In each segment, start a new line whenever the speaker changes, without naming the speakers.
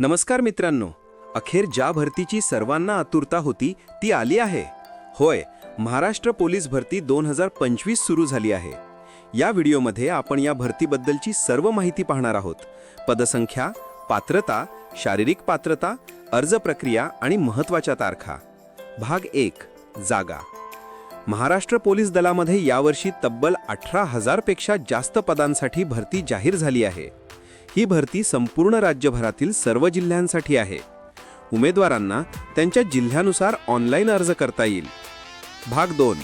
नमस्कार मित्रांनो अखेर ज्या भरतीची सर्वांना आतुरता होती ती आली आहे. होय महाराष्ट्र पोलीस भरती दोन हजार पंचवीस सुरू झाली आहे. या व्हिडिओमध्ये आपण या भरतीबद्दलची सर्व माहिती पाहणार आहोत. पदसंख्या पात्रता शारीरिक पात्रता अर्ज प्रक्रिया आणि महत्त्वाच्या तारखा. भाग एक जागा. महाराष्ट्र पोलीस दलामध्ये यावर्षी तब्बल अठरा हजारपेक्षा जास्त पदांसाठी भरती जाहीर झाली आहे. ही भरती संपूर्ण राज्यभरातील सर्व जिल्ह्यांसाठी आहे. उमेदवारांना त्यांच्या जिल्ह्यानुसार ऑनलाईन अर्ज करता येईल. भाग दोन.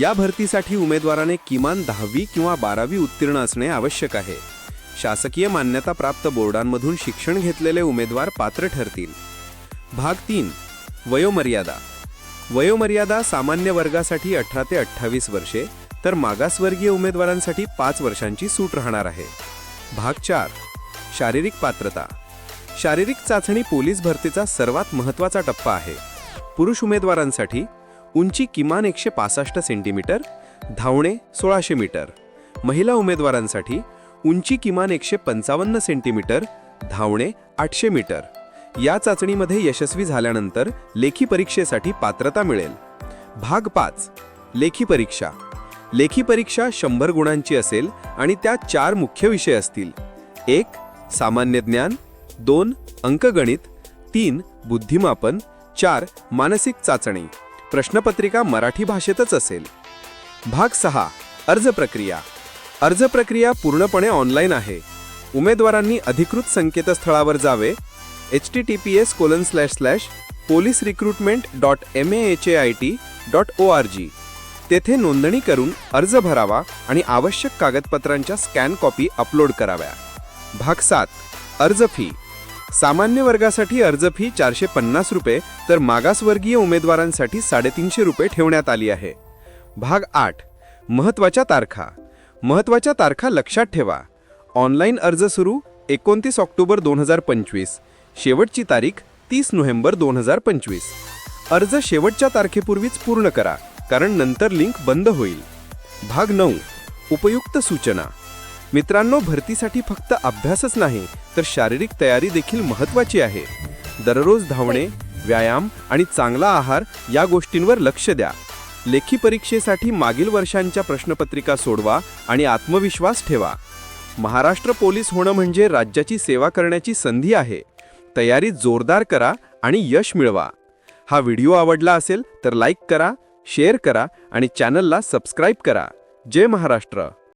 या भरतीसाठी उमेदवाराने किमान दहावी किंवा बारावी उत्तीर्ण असणे आवश्यक आहे. शासकीय मान्यताप्राप्त बोर्डांमधून शिक्षण घेतलेले उमेदवार पात्र ठरतील. भाग तीन. वयोमर्यादा. वयोमर्यादा सामान्य वर्गासाठी अठरा ते अठ्ठावीस वर्षे तर मागासवर्गीय उमेदवारांसाठी पाच वर्षांची सूट राहणार आहे. भाग चार. शारीरिक पात्रता. शारीरिक चाचणी पोलीस भरतीचा सर्वात महत्त्वाचा टप्पा आहे. पुरुष उमेदवारांसाठी उंची किमान एकशे पासष्ट सेंटीमीटर धावणे सोळाशे मीटर. महिला उमेदवारांसाठी उंची किमान एकशे पंचावन्न सेंटीमीटर धावणे आठशे मीटर. या चाचणीमध्ये यशस्वी झाल्यानंतर लेखी परीक्षेसाठी पात्रता मिळेल. भाग पाच. लेखी परीक्षा. लेखी परीक्षा शंभर गुणांची असेल आणि त्यात चार मुख्य विषय असतील. एक सामान्य ज्ञान. दोन अंकगणित. तीन बुद्धिमापन. चार मानसिक चाचणी. प्रश्नपत्रिका मराठी भाषेतच असेल. भाग सहा अर्ज प्रक्रिया. अर्ज प्रक्रिया पूर्णपणे ऑनलाईन आहे. उमेदवारांनी अधिकृत संकेतस्थळावर जावे. H T T P S colon slash slash police recruitment dot M A H A I T dot O R G तेथे नोंदणी करून अर्ज भरावा आणि आवश्यक कागदपत्रांच्या स्कॅन कॉपी अपलोड कराव्या. भाग सात. अर्ज फी. सामान्य वर्गासाठी अर्ज फी चारशे पन्नास रुपये तर मागासवर्गीय उमेदवारांसाठी साडेतीनशे रुपये ठेवण्यात आली आहे. भाग आठ. महत्त्वाच्या तारखा. महत्त्वाच्या तारखा लक्षात ठेवा. ऑनलाईन अर्ज सुरू एकोणतीस ऑक्टोबर दोन हजार पंचवीस. शेवटची तारीख तीस नोव्हेंबर दोन हजार पंचवीस. अर्ज शेवटच्या तारखेपूर्वीच पूर्ण करा. कारण नंतर लिंक बंद होईल. भाग नऊ. उपयुक्त सूचना. मित्रांनो भरतीसाठी फक्त अभ्यासच नाही तर शारीरिक तयारी देखील महत्त्वाची आहे. दररोज धावणे व्यायाम आणि चांगला आहार या गोष्टींवर लक्ष द्या. लेखी परीक्षेसाठी मागील वर्षांच्या प्रश्नपत्रिका सोडवा आणि आत्मविश्वास ठेवा. महाराष्ट्र पोलीस होणं म्हणजे राज्याची सेवा करण्याची संधी आहे. तयारी जोरदार करा आणि यश मिळवा. हा व्हिडिओ आवडला असेल तर लाईक करा शेअर करा आणि चॅनलला सबस्क्राईब करा. जय महाराष्ट्र.